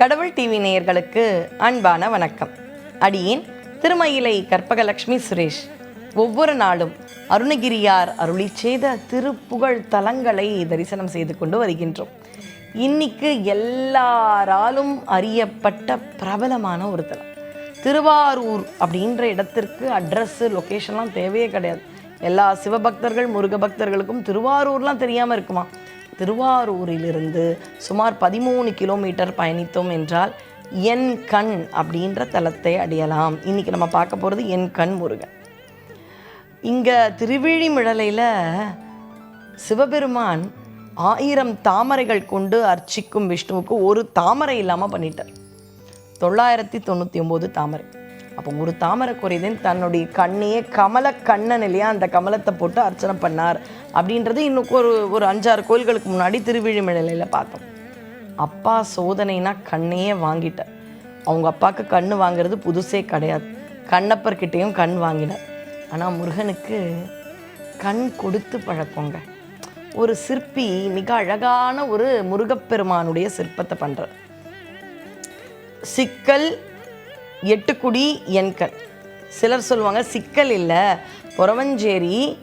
கடவுள் டிவி நேயர்களுக்கு அன்பான வணக்கம். அடியேன் திருமயிலை கற்பகலட்சுமி சுரேஷ். ஒவ்வொரு நாளும் அருணகிரியார் அருளி செய்த திருப்புகழ் தலங்களை தரிசனம் செய்து கொண்டு வருகின்றோம். இன்னைக்கு எல்லாராலும் அறியப்பட்ட பிரபலமான ஒரு தலம். திருவாரூர் அப்படின்ற இடத்திற்கு அட்ரஸ்ஸு லொக்கேஷன்லாம் தேவையே கிடையாது. எல்லா சிவபக்தர்கள் முருக பக்தர்களுக்கும் திருவாரூர்லாம் தெரியாமல் இருக்குமா? திருவாரூரிலிருந்து சுமார் பதிமூணு கிலோமீட்டர் பயணித்தோம் என்றால் என் கண் அப்படின்ற தலத்தை அடையலாம். இன்னைக்கு நம்ம பார்க்க போகிறது என் கண் முருகன். இங்கே திருவிழிமிழலையில் சிவபெருமான் ஆயிரம் தாமரைகள் கொண்டு அர்ச்சிக்கும் விஷ்ணுவுக்கு ஒரு தாமரை இல்லாமல் பண்ணிட்டார். தொள்ளாயிரத்தி தொண்ணூற்றி ஒம்பது தாமரை. அப்போ ஒரு தாமரை குறைதன் தன்னுடைய கண்ணையே கமல கண்ணன் இல்லையா அந்த கமலத்தை போட்டு அர்ச்சனை பண்ணார். அப்படின்றது இன்னும் ஒரு ஒரு அஞ்சாறு கோயில்களுக்கு முன்னாடி திருவிழிமிழலையில் பார்த்தோம். அப்பா சோதனைனா கண்ணையே வாங்கிட்டார். அவங்க அப்பாவுக்கு கண் வாங்குறது புதுசே கிடையாது. கண்ணப்பர்கிட்டையும் கண் வாங்கினார். ஆனால் முருகனுக்கு கண் கொடுத்து பழக்கங்க. ஒரு சிற்பி மிக அழகான ஒரு முருகப்பெருமானுடைய சிற்பத்தை பண்ணுறார் சிக்கல் எட்டுக்குடி எண்கள். சிலர் சொல்லுவாங்க சிக்கல் இல்லை புறவஞ்சேரி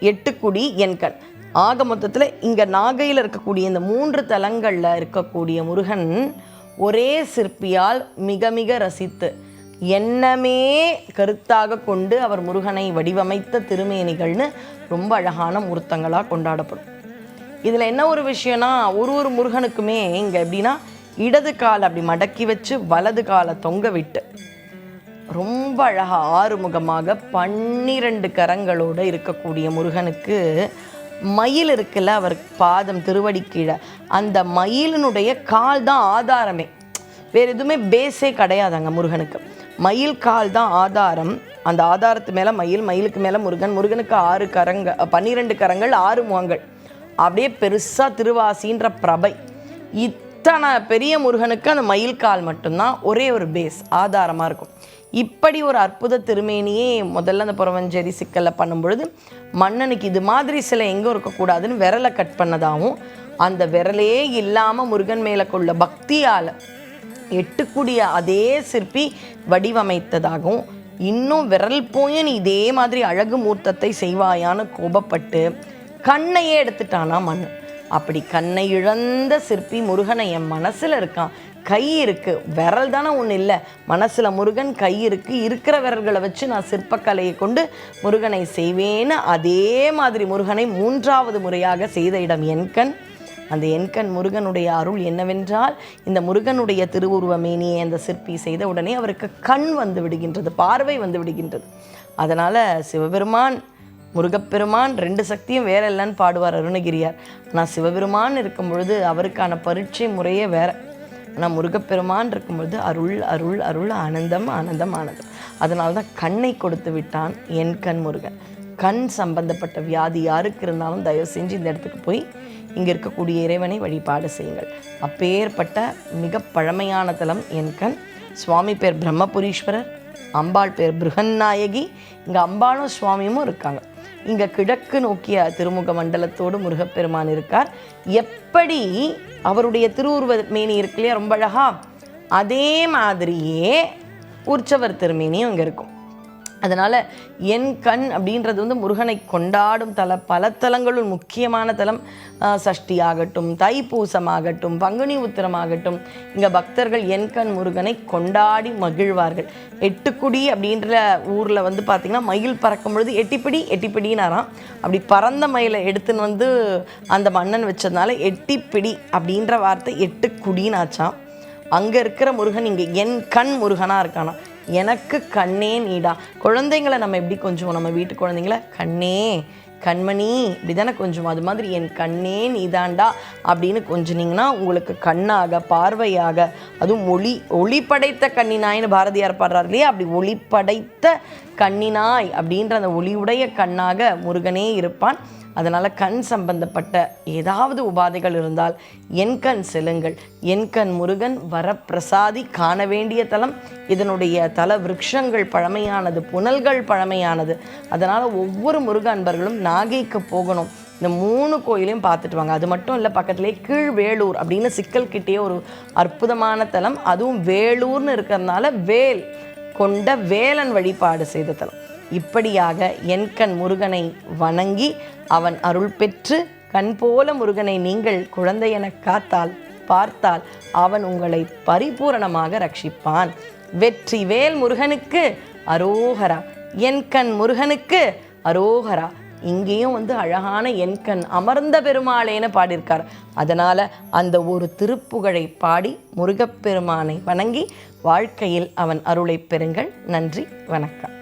எட்டுக்குடி எண்கள். ஆக மொத்தத்தில் இங்கே நாகையில் இருக்கக்கூடிய இந்த மூன்று தலங்களில் இருக்கக்கூடிய முருகன் ஒரே சிற்பியால் மிக மிக ரசித்து எண்ணமே கருத்தாக கொண்டு அவர் முருகனை வடிவமைத்த திருமேனிகள்னு ரொம்ப அழகான முகூர்த்தங்களாக கொண்டாடப்படும். இதில் என்ன ஒரு விஷயம்னா ஒரு ஒரு முருகனுக்குமே இங்கே எப்படின்னா இடது காலை அப்படி மடக்கி வச்சு வலது காலை தொங்க விட்டு ரொம்ப அழகாக ஆறுமுகமாக பன்னிரண்டு கரங்களோடு இருக்கக்கூடிய முருகனுக்கு மயில் இருக்குல்ல அவர் பாதம் திருவடி கீழே. அந்த மயிலினுடைய கால் தான் ஆதாரமே. வேறு எதுவுமே பேஸே கிடையாதாங்க முருகனுக்கு. மயில் கால் தான் ஆதாரம். அந்த ஆதாரத்து மேலே மயில் மயிலுக்கு மேலே முருகன். முருகனுக்கு ஆறு கரங்க பன்னிரெண்டு கரங்கள் ஆறு முகங்கள். அப்படியே பெருசாக திருவாசின்ற பிரபை. இத்தனை பெரிய முருகனுக்கு அந்த மயில் கால் மட்டும்தான் ஒரே ஒரு பேஸ் ஆதாரமாக இருக்கும். இப்படி ஒரு அற்புத திருமேனியே முதல்ல அந்த புறவஞ்சேரி சிக்கலில் பண்ணும்பொழுது மன்னனுக்கு இது மாதிரி சிலை எங்கே இருக்கக்கூடாதுன்னு விரலை கட் பண்ணதாகவும் அந்த விரலே இல்லாமல் முருகன் மேலே கொள்ள பக்தியால் எட்டுக்கூடிய அதே சிற்பி வடிவமைத்ததாகவும் இன்னும் விரல் போய் நீ இதே மாதிரி அழகு மூர்த்தத்தை செய்வாயான்னு கோபப்பட்டு கண்ணையே எடுத்துட்டானா மன்னன். அப்படி கண்ணை இழந்த சிற்பி முருகனை என் மனசில் இருக்கான். கை இருக்குது விரல் தானே ஒன்றும் இல்லை. மனசில் முருகன் கை இருக்குது இருக்கிற விரல்களை வச்சு நான் சிற்பக்கலையை கொண்டு முருகனை செய்வேன்னு அதே மாதிரி முருகனை மூன்றாவது முறையாக செய்த இடம் என் கண். அந்த எண்கண் முருகனுடைய அருள் என்னவென்றால் இந்த முருகனுடைய திருவுருவ மேனியை அந்த சிற்பி செய்த உடனே அவருக்கு கண் வந்து விடுகின்றது பார்வை வந்து விடுகின்றது. அதனால் சிவபெருமான் முருகப்பெருமான் ரெண்டு சக்தியும் வேற இல்லைன்னு பாடுவார் அருணகிரியார். ஆனால் சிவபெருமான் இருக்கும் பொழுது அவருக்கான பரீட்சை முறையே வேற. ஆனால் முருகப்பெருமான் இருக்கும் பொழுது அருள் அருள் அருள் ஆனந்தம் ஆனந்தம் ஆனந்தம். அதனால தான் கண்ணை கொடுத்து விட்டான் என் கண் முருகன். கண் சம்பந்தப்பட்ட வியாதி யாருக்கு இருந்தாலும் தயவு செஞ்சு இந்த இடத்துக்கு போய் இங்கே இருக்கக்கூடிய இறைவனை வழிபாடு செய்யுங்கள். அப்பேற்பட்ட மிக பழமையான தலம் என் கண். சுவாமி பேர் பிரம்மபுரீஸ்வரர் அம்பாள் பேர் பிருகன்னாயகி இங்கே அம்பாளும் சுவாமியும் இருக்காங்க. இங்கே கிழக்கு நோக்கிய திருமுக மண்டலத்தோடு முருகப்பெருமான் இருக்கார். எப்படி அவருடைய திருவுருவ மேனி இருக்கு இல்லையா ரொம்ப அழகா? அதே மாதிரியே உற்சவர் திருமேனியும் இங்கே இருக்கும். அதனால் என் கண் அப்படின்றது வந்து முருகனை கொண்டாடும் தல பல தலங்களுள் முக்கியமான தலம். சஷ்டி ஆகட்டும் தைப்பூசமாகட்டும் பங்குனி உத்திரமாகட்டும் இங்கே பக்தர்கள் என் கண் முருகனை கொண்டாடி மகிழ்வார்கள். எட்டுக்குடி அப்படின்ற ஊரில் வந்து பார்த்திங்கன்னா மயில் பறக்கும் பொழுது எட்டிப்பிடி எட்டிப்பிடினாராம். அப்படி பறந்த மயிலை எடுத்துன்னு வந்து அந்த மன்னன் வச்சதுனால எட்டிப்பிடி அப்படின்ற வார்த்தை எட்டுக்குடின்னு ஆச்சான் அங்கே இருக்கிற முருகன் இங்கே என் கண் முருகனாக இருக்கானா எனக்கு கண்ணே நீடா. குழந்தைங்களை நம்ம எப்படி கொஞ்சம் நம்ம வீட்டு குழந்தைங்கள கண்ணே கண்மணி இப்படி தானே கொஞ்சம் அது மாதிரி என் கண்ணே நீதாண்டா. அப்படின்னு கொஞ்சினீங்கன்னா உங்களுக்கு கண்ணாக பார்வையாக அதுவும் ஒளி ஒளி படைத்த கண்ணினாய்னு பாரதியார் பாடுறார் இல்லையா? அப்படி ஒளி படைத்த கண்ணினாய் அப்படின்ற அந்த ஒளியுடைய கண்ணாக முருகனே இருப்பான். அதனால் கண் சம்பந்தப்பட்ட ஏதாவது உபாதைகள் இருந்தால் என் கண் செல்லுங்கள். என் கண் முருகன் வரப்பிரசாதி காண வேண்டிய தலம். இதனுடைய தல விருட்சங்கள் பழமையானது புனல்கள் பழமையானது. அதனால் ஒவ்வொரு முருக அன்பர்களும் நாகைக்கு போகணும். இந்த மூணு கோயிலையும் பார்த்துட்டு வாங்க. அது மட்டும் இல்லை பக்கத்துலேயே கீழ்வேலூர் அப்படின்னு சிக்கல் கிட்டேயே ஒரு அற்புதமான தலம். அதுவும் வேலூர்னு இருக்கிறதுனால வேல் கொண்ட வேலன் வழிபாடு செய்த தலம். இப்படியாக என்கண் முருகனை வணங்கி அவன் அருள் பெற்று கண் போல முருகனை நீங்கள் குழந்தை என காத்தால் பார்த்தால் அவன் உங்களை பரிபூரணமாக ரட்சிப்பான். வெற்றி வேல் முருகனுக்கு அரோகரா என்கண் முருகனுக்கு அரோகரா. இங்கேயும் வந்து அழகான என்கண் அமர்ந்த பெருமாளேன்னு பாடியிருக்கார். அதனால் அந்த ஒரு திருப்புகழை பாடி முருகப்பெருமானை வணங்கி வாழ்க்கையில் அவன் அருளை பெறுங்கள். நன்றி வணக்கம்.